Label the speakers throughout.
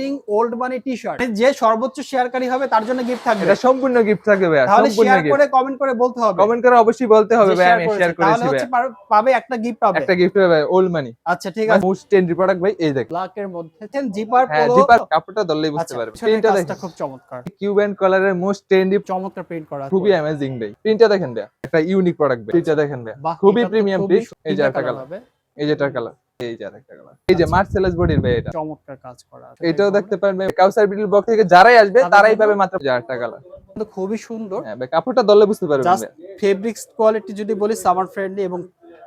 Speaker 1: Trending old money T shirt যে সর্বোচ্চ শেয়ারকারী হবে তার জন্য গিফট থাকবে।
Speaker 2: এটা সম্পূর্ণ গিফট থাকবে ভাইয়া
Speaker 1: তাহলে শেয়ার করে কমেন্ট করে বলতে হবে।
Speaker 2: কমেন্ট করে অবশ্যই বলতে হবে ভাই আমি
Speaker 1: করেছে।
Speaker 2: শেয়ার
Speaker 1: তাহলে হচ্ছে পাবে একটা গিফট পাবে
Speaker 2: একটা গিফট হবে ওল্ড মানি
Speaker 1: আচ্ছা ঠিক আছে।
Speaker 2: মোস্ট ট্রেন্ডি প্রোডাক্ট ভাই এই দেখ
Speaker 1: ব্ল্যাক এর মধ্যে জিপার
Speaker 2: হ্যাঁ
Speaker 1: পোলো
Speaker 2: জিপার কাপড়টা ধরলেই বুঝতে
Speaker 1: আচ্ছা
Speaker 2: পারবে। প্রিন্টটা দেখেন।
Speaker 1: খুব চমৎকার।
Speaker 2: কিউবেন কালারের মোস্ট ট্রেন্ডি
Speaker 1: চমৎকার প্রিন্ট করা
Speaker 2: খুবই অ্যামেজিং ভাই। প্রিন্টটা দেখেন ভাই একটা ইউনিক প্রোডাক্ট ভাই। প্রিন্টটা দেখেন ভাই খুবই প্রিমিয়াম প্রিন্ট এই যে একটা কালার এই যে একটা কালার এই যে আরেকটা কালার এই যে মার্সেলাস বডির ভাই এটা।
Speaker 1: চমৎকার কাজ করা আছে।
Speaker 2: এটাও দেখতে পারবে কাউসার বিটল বক্স থেকে যারাই আসবে তারাই পাবে মাত্র কালার
Speaker 1: কিন্তু খুবই সুন্দর।
Speaker 2: হ্যাঁ ভাই কাপড়টা দলে বুঝতে পারবে
Speaker 1: জাস্ট ফেব্রিক্স কোয়ালিটি যদি বলি সামার ফ্রেন্ডলি এবং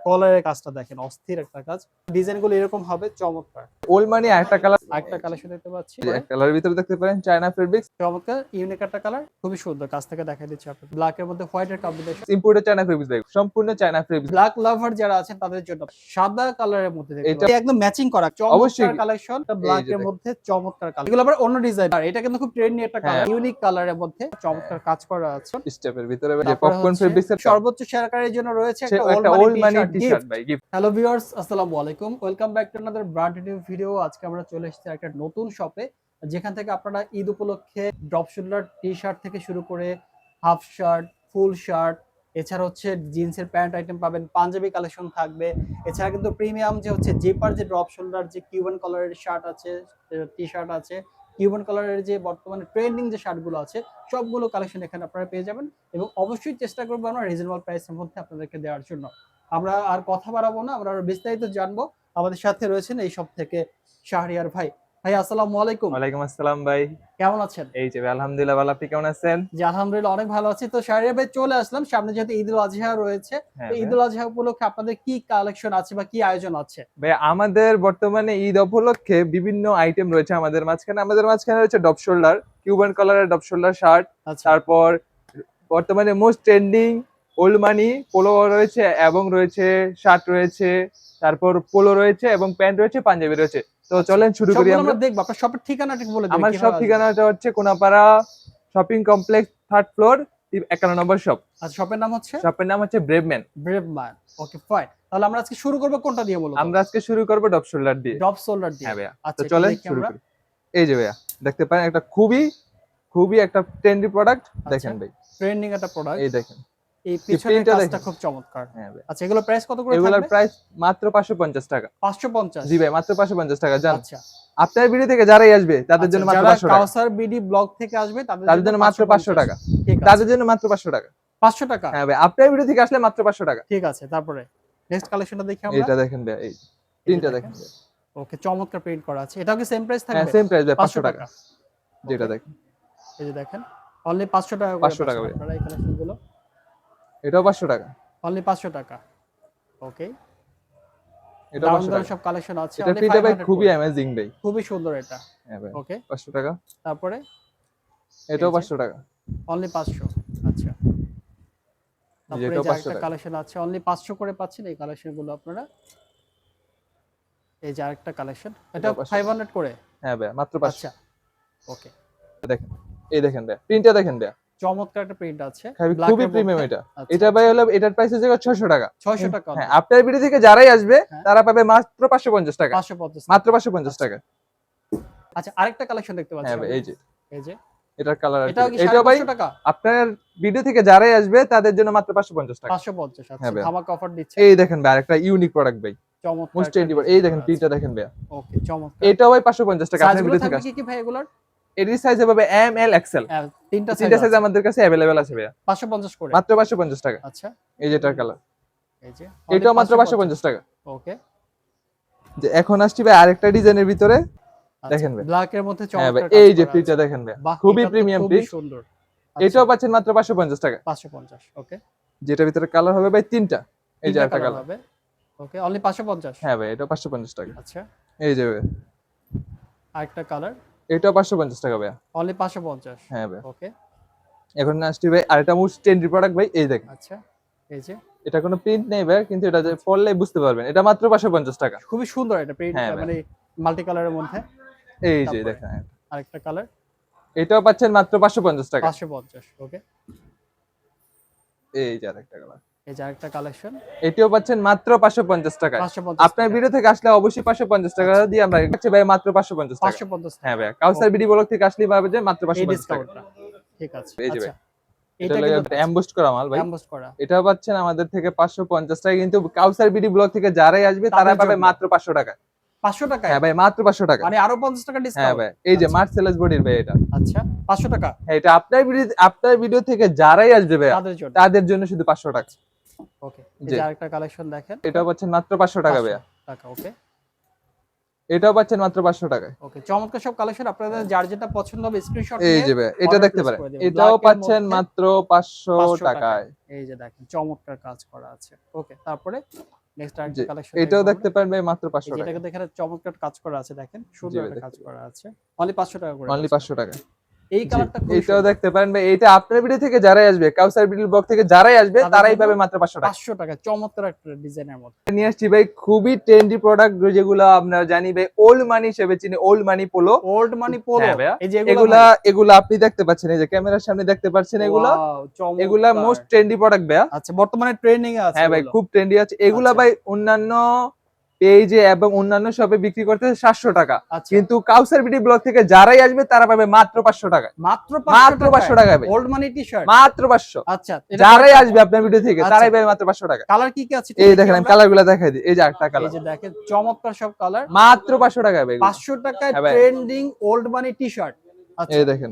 Speaker 1: কলারের কাজটা দেখেন অস্থির একটা কাজ। ডিজাইনগুলো এরকম হবে চমৎকার।
Speaker 2: ওল্ড মানি আরেকটা কালার
Speaker 1: আরেকটা কালেকশন দেখতে পাচ্ছি।
Speaker 2: এক কালারের ভিতরে দেখতে পারেন চায়না ফেব্রিক্স
Speaker 1: চমৎকার ইউনিক একটা কালার খুবই সুন্দর। কাছ থেকে দেখা দিচ্ছি আপনার ব্ল্যাক এর মধ্যে হোয়াইট এর কম্বিনেশন
Speaker 2: ইম্পোর্টেড চায়না ফেব্রিক্স ভাই সম্পূর্ণ চায়না ফেব্রিক্স
Speaker 1: ব্ল্যাক লাভার যারা আছেন তাদের জন্য সাদা কালারের মধ্যে
Speaker 2: এটা-
Speaker 1: একদম ম্যাচিং করা চমৎকার। কালেকশন ব্ল্যাক এর মধ্যে চমৎকার কালার এগুলো আবার অন্য ডিজাইন আর এটা কিন্তু খুব ট্রেন্ডি একটা কালার। ইউনিক কালারের মধ্যে চমৎকার কাজ করা আছে।
Speaker 2: স্টেপের ভিতরে যে পপকর্ন ফেব্রিক্স
Speaker 1: সর্বোচ্চ শেয়ারকারীর জন্য রয়েছে একটা
Speaker 2: একটা
Speaker 1: ওল্ড
Speaker 2: মানি ভাই
Speaker 1: হ্যালো ভিউয়ার্স আসসালামু আলাইকুম। Welcome back to another brand new video আজকে আমরা চলে এসেছি একটা নতুন শপে যেখান থেকে আপনারা ঈদ উপলক্ষে ড্রপ শোল্ডার টি শার্ট থেকে শুরু করে হাফ শার্ট ফুল শার্ট এছাড়া হচ্ছে জিন্সের প্যান্ট আইটেম পাবেন পাঞ্জাবি কালেকশন থাকবে এছাড়া কিন্তু প্রিমিয়াম যে হচ্ছে জিপার যে ড্রপ শোল্ডার যে কিউবান কালারের শার্ট আছে টি শার্ট আছে কিউবান কালারের যে বর্তমানে ট্রেন্ডিং যে শার্টগুলো আছে সবগুলো কালেকশন এখানে আপনারা পেয়ে যাবেন এবং অবশ্যই চেষ্টা করব আমরা রিজনেবল প্রাইসের মধ্যে আপনাদেরকে দেওয়ার জন্য। আমরা আর কথা বাড়াবো না আমরা আরও বিস্তারিত জানব। আমাদের সাথে রয়েছেন এই সব থেকে শাহরিয়ার ভাই। ভাই আসসালামু আলাইকুম।
Speaker 2: ওয়ালাইকুম আসসালাম ভাই।
Speaker 1: কেমন আছেন?
Speaker 2: এই যে আলহামদুলিল্লাহ ভালো। আপনি কেমন আছেন?
Speaker 1: জি আলহামদুলিল্লাহ অনেক ভালো আছি। তো শাহরিয়ার ভাই চলে আসলাম। সামনে যেহেতু ঈদ উল আজহা রয়েছে
Speaker 2: হ্যাঁ
Speaker 1: তো ঈদ
Speaker 2: ভাই।
Speaker 1: উল আজহা উপলক্ষে আপনাদের কি কালেকশন আছে বা কি আয়োজন আছে?
Speaker 2: ভাই আমাদের বর্তমানে ঈদ উপলক্ষে বিভিন্ন আইটেম রয়েছে আমাদের মাঝখানে। আমাদের মাঝখানে রয়েছে ডপ শোল্ডার কিউবান কালারের ডপ শোল্ডার শার্ট তারপর বর্তমানে most trending old money polo রয়েছে এবং রয়েছে শার্ট রয়েছে তারপর পোলো রয়েছে এবং প্যান্ট রয়েছে পাঞ্জাবি রয়েছে। তো চলেন শুরু করি আমরা।
Speaker 1: দেখব আপনার শপের ঠিকানাটা বলে
Speaker 2: আমার সব ঠিকানাটা হচ্ছে Konapara shopping complex third floor একান্ন নম্বর শপ
Speaker 1: আচ্ছা শপের নাম হচ্ছে?
Speaker 2: শপের নাম হচ্ছে Braveman
Speaker 1: brave man okay fine তাহলে আমরা আজকে শুরু করব কোনটা দিয়ে বলব
Speaker 2: আমরা আজকে শুরু করব ডপ শোল্ডার দিয়ে।
Speaker 1: ডপ শোল্ডার দিয়ে।
Speaker 2: হ্যাঁ ভাইয়া
Speaker 1: আচ্ছা
Speaker 2: চলেন শুরু করি। এই যে ভাইয়া দেখতে পারেন একটা খুবই খুবই একটা ট্রেন্ডি প্রোডাক্ট দেখেন ভাই।
Speaker 1: ট্রেন্ডিং একটা প্রোডাক্ট
Speaker 2: এই দেখেন।
Speaker 1: এই পিছনের কাজটা খুব চমৎকার।
Speaker 2: হ্যাঁ
Speaker 1: আচ্ছা এগুলো প্রাইস কত করে
Speaker 2: এগুলোর প্রাইস মাত্র পাঁচশো পঞ্চাশ টাকা।
Speaker 1: 550
Speaker 2: জি ভাই মাত্র পাঁচশো পঞ্চাশ টাকা জান।
Speaker 1: আচ্ছা।
Speaker 2: আপনার ভিডিও থেকে যারাই আসবে তাদের জন্য
Speaker 1: আচ্ছা,
Speaker 2: মাত্র
Speaker 1: যারা
Speaker 2: পাঁচশো টাকা।
Speaker 1: কাউসার বিডি ব্লগ থেকে আসবে তাদের
Speaker 2: জন্য মাত্র পাঁচশো টাকা। তাদের জন্য মাত্র পাঁচশো টাকা।
Speaker 1: 500 টাকা?
Speaker 2: হ্যাঁ ভাই আপনার ভিডিও থেকে আসলে মাত্র পাঁচশো টাকা।
Speaker 1: ঠিক আছে তারপরে নেক্সট কালেকশনটা দেখি আমরা।
Speaker 2: এইটা দেখেন ভাই এই তিনটা দেখেন
Speaker 1: ওকে চমৎকার প্রিন্ট করা আছে। এটাও কি সেম প্রাইস
Speaker 2: হ্যাঁ সেম প্রাইস ভাই
Speaker 1: 500
Speaker 2: পাঁচশো টাকা। যেটা দেখেন।
Speaker 1: এই যে দেখেন অনলি 500 টাকা করে
Speaker 2: 500 টাকা ভাই।
Speaker 1: এই কালেকশনগুলো
Speaker 2: এটাও পাঁচশো টাকা।
Speaker 1: অনলি 500 টাকা। ওকে
Speaker 2: পাঁচশো
Speaker 1: সব কালেকশন আছে।
Speaker 2: এটা
Speaker 1: only
Speaker 2: ভাই খুবই। অ্যামেজিং ভাই।
Speaker 1: খুবই সুন্দর এটা।
Speaker 2: হ্যাঁ
Speaker 1: ওকে
Speaker 2: পাঁচশো টাকা।
Speaker 1: তারপরে?
Speaker 2: এটাও
Speaker 1: এই যে।
Speaker 2: পাঁচশো টাকা।
Speaker 1: অনলি 500 আচ্ছা। তারপরে যে একটা কালেকশন আছে অনলি 500 করে পাচ্ছেন এই কালেকশনগুলো আপনারা। এই যে আরেকটা কালেকশন এটা
Speaker 2: এটাও 500
Speaker 1: 500 করে?
Speaker 2: হ্যাঁ ভাই মাত্র পাঁচশো।
Speaker 1: আচ্ছা। ওকে
Speaker 2: দেখেন। এই দেখেন ভাই প্রিন্টটা দেখেন ভাই।
Speaker 1: চমৎকার একটা প্রিন্ট আছে
Speaker 2: খুবই
Speaker 1: black
Speaker 2: খুবই প্রিমিয়াম এটা।
Speaker 1: আচ্ছা,
Speaker 2: এটা ভাই হলো এটার প্রাইস হচ্ছে ছয়শো টাকা।
Speaker 1: 600 টাকা
Speaker 2: হ্যাঁ আপনার ভিডিও থেকে যারাই আসবে
Speaker 1: হ্যাঁ।
Speaker 2: তারা পাবে মাত্র পাঁচশো পঞ্চাশ টাকা।
Speaker 1: 550
Speaker 2: মাত্র পাঁচশো পঞ্চাশ টাকা।
Speaker 1: আচ্ছা আরেকটা কালেকশন দেখতে পাচ্ছি
Speaker 2: হ্যাঁ এই যে।
Speaker 1: এই যে।
Speaker 2: এটার কালার এটা ভাই আপনার ভিডিও থেকে যারাই আসবে তাদের জন্য মাত্র পাঁচশো পঞ্চাশ টাকা।
Speaker 1: 550 আচ্ছা
Speaker 2: হ্যাঁ
Speaker 1: ধামাকা অফার দিচ্ছে।
Speaker 2: এই দেখেন ভাই আরেকটা ইউনিক প্রোডাক্ট ভাই।
Speaker 1: চমৎকার
Speaker 2: মোস্ট এই দেখেন প্রিন্টটা দেখেন ভাই
Speaker 1: ওকে চমৎকার।
Speaker 2: এটাও ভাই পাঁচশো পঞ্চাশ টাকা আপনার ভিডিও থেকে
Speaker 1: কি কি ভাই এগুলোর?
Speaker 2: এর সাইজ হবে এম এল এক্সেল
Speaker 1: তিনটা
Speaker 2: তিনটা
Speaker 1: সাইজ
Speaker 2: আমাদের কাছে অ্যাভেলেবেল আছে ভাইয়া।
Speaker 1: 550 করে।
Speaker 2: মাত্র পাঁচশো পঞ্চাশ টাকা।
Speaker 1: আচ্ছা।
Speaker 2: এই যেটার কালার
Speaker 1: এই যে
Speaker 2: এটাও মাত্র পাঁচশো পঞ্চাশ। টাকা।
Speaker 1: ওকে।
Speaker 2: যে এখন আসছি ভাই আরেকটা ডিজাইনের ভিতরে। দেখেন ভাই।
Speaker 1: ব্ল্যাক এর মধ্যে
Speaker 2: হ্যাঁ
Speaker 1: চমৎকার
Speaker 2: এই যে প্রিন্টটা দেখেন ভাই। খুবই প্রিমিয়াম প্রিন্ট
Speaker 1: সুন্দর।
Speaker 2: এটাও পাচ্ছেন মাত্র পাঁচশো পঞ্চাশ টাকা।
Speaker 1: 550 ওকে।
Speaker 2: যেটার ভিতরে কালার হবে ভাই তিনটা। এই যে একটা কালার
Speaker 1: হবে। ওকে অনলি 550
Speaker 2: হ্যাঁ ভাই এটা পাঁচশো পঞ্চাশ টাকা।
Speaker 1: আচ্ছা।
Speaker 2: এই যে ভাই,
Speaker 1: আরেকটা কালার
Speaker 2: পাঁচশো পঞ্চাশ টাকা ভাইয়া।
Speaker 1: অনলি 550
Speaker 2: হ্যাঁ ভাই
Speaker 1: ওকে
Speaker 2: এখন আসছি ভাই আরেকটা মোস্ট ট্রেন্ডি প্রোডাক্ট ভাই এই দেখেন।
Speaker 1: আচ্ছা এই যে।
Speaker 2: এটা কোনো প্রিন্ট নেই ভাই কিন্তু এটা যে পড়লে বুঝতে পারবেন। এটা মাত্র পাঁচশো পঞ্চাশ টাকা।
Speaker 1: খুবই সুন্দর এটা প্রিন্ট
Speaker 2: হ্যাঁ,
Speaker 1: মানে মাল্টি কালারের মধ্যে।
Speaker 2: এই যে দেখেন।
Speaker 1: আরেকটা কালার
Speaker 2: এটাও পাচ্ছেন মাত্র পাঁচশো পঞ্চাশ টাকা।
Speaker 1: 550 ওকে
Speaker 2: এই যে আরেকটা কালার
Speaker 1: এই যে আরেকটা কালেকশন
Speaker 2: এটিও পাচ্ছেন মাত্র পাঁচশো পঞ্চাশ টাকায়। আপনার ভিডিও থেকে আসলে অবশ্যই পাঁচশো পঞ্চাশ টাকা দিয়ে আমরা হচ্ছে ভাই মাত্র পাঁচশো পঞ্চাশ টাকা।
Speaker 1: পাঁচশো পঞ্চাশ
Speaker 2: হ্যাঁ ভাই কাউসার বিডি ব্লক থেকে আসলে পাবে যে মাত্র
Speaker 1: এই
Speaker 2: পাঁচশো পঞ্চাশ টাকা।
Speaker 1: ঠিক আছে।
Speaker 2: এই যে
Speaker 1: আচ্ছা।
Speaker 2: এটা করা মাল ভাই।
Speaker 1: এমবস করা।
Speaker 2: এটাও পাচ্ছেন আমাদের থেকে পাঁচশো পঞ্চাশ টাকা কিন্তু কাউসার বিডি ব্লক থেকে যারাই আসবে তারা পাবে মাত্র পাঁচশো টাকা।
Speaker 1: পাঁচশো টাকা
Speaker 2: হ্যাঁ ভাই মাত্র পাঁচশো টাকা।
Speaker 1: মানে আরও পঞ্চাশ টাকা
Speaker 2: হ্যাঁ ভাই এই যে
Speaker 1: আচ্ছা।
Speaker 2: মার্সেলাস বডির ভাই এটা।
Speaker 1: আচ্ছা পাঁচশো টাকা?
Speaker 2: হ্যাঁ এটা আপনার ভিডিও আপনার ভিডিও থেকে যারাই আসবে ভাই
Speaker 1: তাদের জন্য।
Speaker 2: শুধু পাঁচশো টাকা।
Speaker 1: ওকে এই আরেকটা কালেকশন দেখেন।
Speaker 2: এটাও পাচ্ছেন মাত্র পাঁচশো টাকা ভাইয়া।
Speaker 1: টাকা ওকে।
Speaker 2: এটাও পাচ্ছেন মাত্র পাঁচশো টাকায়
Speaker 1: ওকে চমৎকার সব কালেকশন আপনাদের যার যেটা পছন্দ হবে স্ক্রিনশট
Speaker 2: এই যে ভাই এটা দেখতে পারেন। এটাও পাচ্ছেন মাত্র পাঁচশো
Speaker 1: 500
Speaker 2: টাকায়।
Speaker 1: এই যে দেখেন চমৎকার কাজ করা আছে। ওকে তারপরে নেক্সট আরেকটা কালেকশন
Speaker 2: এটাও দেখতে পারেন ভাই মাত্র পাঁচশো টাকা
Speaker 1: যেটাকে দেখেন চমৎকার কাজ করা আছে দেখেন। সুন্দর একটা কাজ করা আছে। অনলি 500 টাকা করে
Speaker 2: অনলি
Speaker 1: আছে।
Speaker 2: পাঁচশো টাকা
Speaker 1: এই কালারটা
Speaker 2: এটাও দেখতে পারেন ভাই। এটা আপনার ভিডিও থেকে যারাই আসবে কাউসার ভিডিও ব্লগ থেকে যারাই আসবে তারাই পাবে মাত্র পাঁচশো টাকা।
Speaker 1: 500 টাকা চমৎকার একটা ডিজাইনের মধ্যে।
Speaker 2: নিয়ে আসছি ভাই খুবই ট্রেন্ডি প্রোডাক্ট যেগুলো আপনারা জানি ভাই ওল্ড মানি হিসেবে চিনি old
Speaker 1: money polo old
Speaker 2: money polo
Speaker 1: এই যে
Speaker 2: এগুলা এগুলা আপনি দেখতে পাচ্ছেন এই যে ক্যামেরার সামনে দেখতে পাচ্ছেন এগুলা। এগুলা মোস্ট ট্রেন্ডি প্রোডাক্ট ভাইয়া।
Speaker 1: আচ্ছা বর্তমানে ট্রেন্ডিং এ আছে
Speaker 2: হ্যাঁ ভাই খুব ট্রেন্ডি আছে। এগুলা
Speaker 1: আচ্ছা।
Speaker 2: ভাই অন্যান্য পেজে এবং অন্যান্য শপে বিক্রি করতে সাতশো টাকা।
Speaker 1: আচ্ছা।
Speaker 2: কিন্তু কাউসার বিডি ব্লক থেকে যারাই আসবে তারা পাবে মাত্র পাঁচশো টাকা।
Speaker 1: মাত্র
Speaker 2: মাত্র পাঁচশো টাকা ভাই
Speaker 1: ওল্ড মানি টি-শার্ট
Speaker 2: মাত্র পাঁচশো।
Speaker 1: আচ্ছা
Speaker 2: যারাই আসবে আপনার ভিডিও থেকে
Speaker 1: আচ্ছা।
Speaker 2: তারাই পাবে মাত্র পাঁচশো টাকা।
Speaker 1: কালার কি কি আছে?
Speaker 2: এই দেখেন আমি কালারগুলা দেখাই দিই। এই যে একটা
Speaker 1: এই
Speaker 2: কালার
Speaker 1: যে দেখেন চমৎকার সব কালার
Speaker 2: মাত্র পাঁচশো টাকা পাবে
Speaker 1: পাঁচশো টাকায় ট্রেন্ডিং ওল্ড মানি টি-শার্ট আচ্ছা।
Speaker 2: এই দেখেন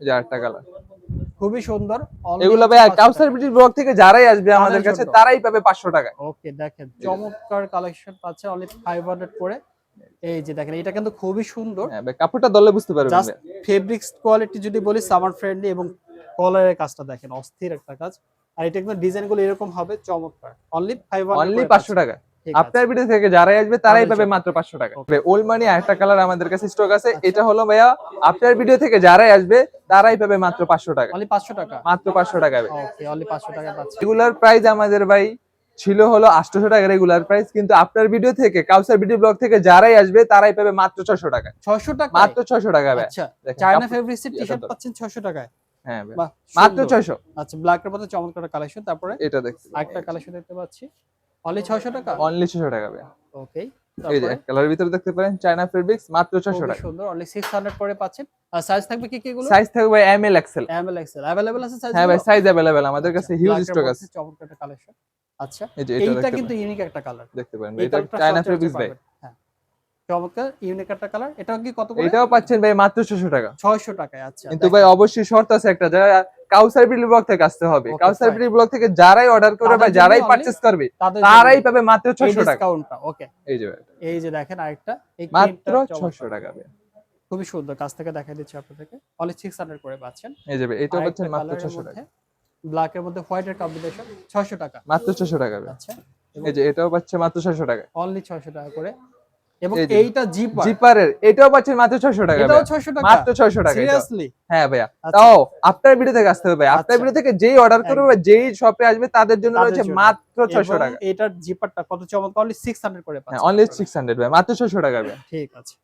Speaker 2: এই যে একটা কালার
Speaker 1: খুবই সুন্দর
Speaker 2: এগুলো ভাই কাউসার। বিডি ব্লগ থেকে যারাই আসবে আমাদের কাছে তারাই পাবে পাঁচশো টাকা
Speaker 1: ওকে দেখেন চমৎকার কালেকশন পাচ্ছে অনলি 500 করে। এই যে দেখেন এটা কিন্তু খুবই সুন্দর।
Speaker 2: হ্যাঁ ভাই কাপড়টা দলে বুঝতে পারবেন
Speaker 1: জাস্ট ফেব্রিক্স কোয়ালিটি যদি বলি সামার ফ্রেন্ডলি এবং কলারের কাজটা দেখেন অস্থির একটা কাজ। আর এটা কিন্তু ডিজাইনগুলো এরকম হবে চমৎকার। অনলি 500
Speaker 2: অনলি পাঁচশো টাকা
Speaker 1: আপনার
Speaker 2: আপনার ভিডিও থেকে যারাই আসবে তারাই পাবে মাত্র পাঁচশো টাকা. ওল্ড মানি একটা কালার আমাদের কাছে স্টক আছে।
Speaker 1: আচ্ছা।
Speaker 2: এটা হলো ভাইয়া আপনার ভিডিও থেকে যারাই আসবে তারাই পাবে মাত্র পাঁচশো টাকা।
Speaker 1: 500 টাকা?
Speaker 2: মাত্র পাঁচশো টাকা
Speaker 1: 500 টাকা
Speaker 2: প্রাইস আমাদের ভাই ছিল হলো আটশোশো টাকা রেগুলার প্রাইস কিন্তু আপনার ভিডিও থেকে কাউসার ভিডিও ব্লগ থেকে যারাই আসবে তারাই পাবে মাত্র ছশো টাকা।
Speaker 1: 600 টাকা
Speaker 2: মাত্র ছশো টাকা
Speaker 1: আচ্ছা চায়না
Speaker 2: কাপড়-
Speaker 1: ফেব্রিক্স এর
Speaker 2: এটা
Speaker 1: টি-শার্ট পাচ্ছেন ছশো টাকায়।
Speaker 2: হ্যাঁ মাত্র। ছয়শো।
Speaker 1: আচ্ছা ব্ল্যাক এর মধ্যে চমৎকার কালেকশন তারপরে?
Speaker 2: এটা দেখতে
Speaker 1: আরেকটা কালেকশন দেখতে পাচ্ছি। অনলি 600 টাকা
Speaker 2: অনলি ছশো টাকা ভাই
Speaker 1: ওকে
Speaker 2: এই যে কালারের ভিতরে দেখতে পারেন চায়না ফেব্রিক্স মাত্র ছশো
Speaker 1: খুবই
Speaker 2: টাকা
Speaker 1: সুন্দর অনলি 600 করে পাচ্ছেন আর সাইজ থাকবে কি কি গুলো
Speaker 2: সাইজ থাকবে M L XL
Speaker 1: M L XL available আছে সাইজ
Speaker 2: হ্যাঁ ভাই সাইজ অ্যাভেলেবেল আমাদের কাছে হিউজ স্টক আছে
Speaker 1: চমৎকার একটা কালেকশন আচ্ছা
Speaker 2: এই যে এটা
Speaker 1: এইটা
Speaker 2: দেখতে
Speaker 1: কিন্তু
Speaker 2: পারেন
Speaker 1: ইউনিক একটা কালার
Speaker 2: দেখতে পারেন
Speaker 1: এই
Speaker 2: এটা
Speaker 1: কালারটা
Speaker 2: চায়না
Speaker 1: সচরাচর
Speaker 2: ফেব্রিক্স ভাই
Speaker 1: পাবেন। হ্যাঁ চমৎকার ইউনিক একটা কালার এটাও কি কত করে
Speaker 2: এটাও পাচ্ছেন ভাই মাত্র ছশো টাকা
Speaker 1: 600 টাকায় আচ্ছা
Speaker 2: কিন্তু ভাই অবশ্যই শর্ত আছে একটা যারা কাউসার বিডি ব্লগ থেকে আসতে হবে। কাউসার. বিডি ব্লগ থেকে যারাই অর্ডার করবে বা যারাই পারচেজ করবে তারাই পাবে মাত্র ছশো টাকা।
Speaker 1: ডিসকাউন্টটা ওকে
Speaker 2: এই যে
Speaker 1: এই যে দেখেন আরেকটা এই
Speaker 2: মাত্র
Speaker 1: printটা চমৎকার।
Speaker 2: ছশো টাকা ভাই।
Speaker 1: খুবই সুন্দর কাছ থেকে দেখা দিচ্ছি আপনাদেরকে। অনলি 600 করে পাচ্ছেন।
Speaker 2: এই যে ভাই, এটাও পাচ্ছেন মাত্র ছশো টাকা।
Speaker 1: ব্ল্যাক এর মধ্যে হোয়াইট এর কম্বিনেশন 600 টাকা।
Speaker 2: মাত্র ছশো টাকা ভাই।
Speaker 1: আচ্ছা।
Speaker 2: এই যে এটাও পাচ্ছে মাত্র ছশো টাকা
Speaker 1: অনলি 600 টাকা করে। এবং এইটা জিপার
Speaker 2: জিপারের এটাও পাচ্ছেন মাত্র ছশো টাকা
Speaker 1: এটাও 600 টাকা?
Speaker 2: মাত্র ছয়শো টাকা
Speaker 1: সিরিয়াসলি
Speaker 2: হ্যাঁ ভাইয়া।
Speaker 1: আচ্ছা।
Speaker 2: তাও আপনার ভিডিও থেকে আসতে হবে ভাই আপনার
Speaker 1: আচ্ছা।
Speaker 2: ভিডিও থেকে যেই অর্ডার করবে বা যেই শপে আসবে তাদের জন্য রয়েছে মাত্র ছয়শো
Speaker 1: এবং
Speaker 2: টাকা।
Speaker 1: এটার জিপারটা কত চমৎকার? অনলি 600 করে
Speaker 2: হ্যাঁ
Speaker 1: পাচ্ছেন
Speaker 2: অনলি সিক্স হান্ড্রেড ভাই মাত্র ছয়শো টাকা ভাই
Speaker 1: ঠিক আছে।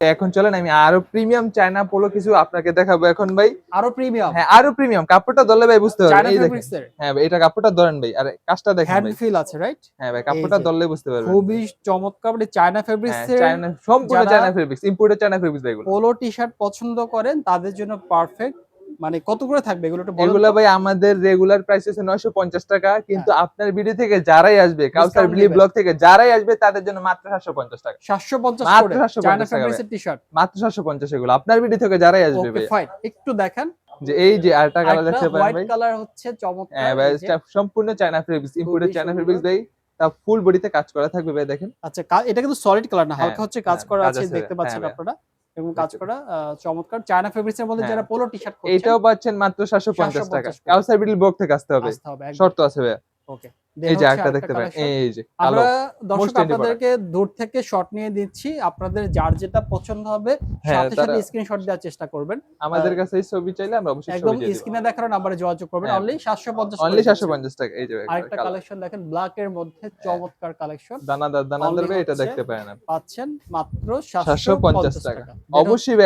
Speaker 2: এখন চলেন আমি আরও প্রিমিয়াম চায়না পোলো কিছু আপনাকে দেখাবো এখন ভাই।
Speaker 1: আরও প্রিমিয়াম
Speaker 2: হ্যাঁ আরও প্রিমিয়াম কাপড়টা ধরলে ভাই বুঝতে পারবেন। এই দেখেন। হ্যাঁ ভাই এটা কাপড়টা ধরেন ভাই। আরে কাজটা দেখেন
Speaker 1: হ্যান্ড ফিল আছে রাইট
Speaker 2: হ্যাঁ ভাই কাপড়টা। ধরলে বুঝতে পারবেন।
Speaker 1: খুবই চমৎকার মানে চায়না ফেব্রিক্স
Speaker 2: চায়না সম্পূর্ণ China fabrics imported China fabrics ভাই এগুলো।
Speaker 1: পোলো টি শার্ট পছন্দ করেন তাদের জন্য পারফেক্ট মানে কত করে থাকবে? এগুলো একটু
Speaker 2: এগুলো ভাই আমাদের রেগুলার প্রাইস হচ্ছে নয়শো পঞ্চাশ টাকা কিন্তু আপনার ভিডিও থেকে যারাই আসবে কাউসার
Speaker 1: হ্যাঁ।
Speaker 2: বিলি ব্লগ থেকে যারাই আসবে তাদের জন্য মাত্র সাতশো পঞ্চাশ টাকা।
Speaker 1: 750
Speaker 2: মাত্র 750 টাকা
Speaker 1: ফেব্রিক্স এর টি শার্ট
Speaker 2: মাত্র সাতশো পঞ্চাশ এগুলো। আপনার ভিডিও থেকে যারাই আসবে ভাই।
Speaker 1: ফাইন একটু দেখেন।
Speaker 2: যে এই যে আরেকটা কালার দেখতে পারেন
Speaker 1: হোয়াইট কালার হচ্ছে চমৎকার।
Speaker 2: হ্যাঁ ভাই এটা সম্পূর্ণ China
Speaker 1: fabrics
Speaker 2: imported
Speaker 1: China.
Speaker 2: Fabrics ভাই তা ফুল বডিতে কাজ করা থাকবে ভাই দেখেন।
Speaker 1: আচ্ছা এটা কিন্তু সলিড কালার না
Speaker 2: হ্যাঁ,
Speaker 1: হালকা হচ্ছে কাজ
Speaker 2: হ্যাঁ,
Speaker 1: করা আছে দেখতে
Speaker 2: হ্যাঁ
Speaker 1: পাচ্ছেন আপনারা। এবং কাজ করা চমৎকার। চায়না ফেব্রিক্সের মধ্যে
Speaker 2: হ্যাঁ।
Speaker 1: যারা পোলো টি শার্ট
Speaker 2: এটাও পাচ্ছেন মাত্র সাতশো পঞ্চাশ টাকা। কাউসার বিডি ব্লগ থেকে আসতে হবে। শর্ত আছে ভাই
Speaker 1: ওকে
Speaker 2: এই যে
Speaker 1: হচ্ছে
Speaker 2: একটা
Speaker 1: আরেকটা
Speaker 2: দেখতে পারেন
Speaker 1: collection।
Speaker 2: এই যে
Speaker 1: আমরা দর্শক আপনাদেরকে দূর থেকে শট নিয়ে দিচ্ছি আপনাদের যার যেটা পছন্দ হবে
Speaker 2: হ্যাঁ,
Speaker 1: সাথে সাথে স্ক্রিনশট দেওয়ার চেষ্টা করবেন।
Speaker 2: আমাদের কাছে এই ছবি চাইলে আমরা অবশ্যই
Speaker 1: একদম
Speaker 2: ছবি দিয়ে দেব।
Speaker 1: স্ক্রিনে দেখানো নাম্বারে যোগাযোগ করবেন।
Speaker 2: হ্যাঁ।
Speaker 1: অনলি 750
Speaker 2: অনলি 750 টাকা এই যে
Speaker 1: আরেকটা কালেকশন দেখেন ব্ল্যাক এর মধ্যে চমৎকার কালেকশন
Speaker 2: দানাদার দানাদার এটা দেখতে পারেন আপনি।
Speaker 1: পাচ্ছেন মাত্র
Speaker 2: 750
Speaker 1: 750
Speaker 2: টাকা। অবশ্যই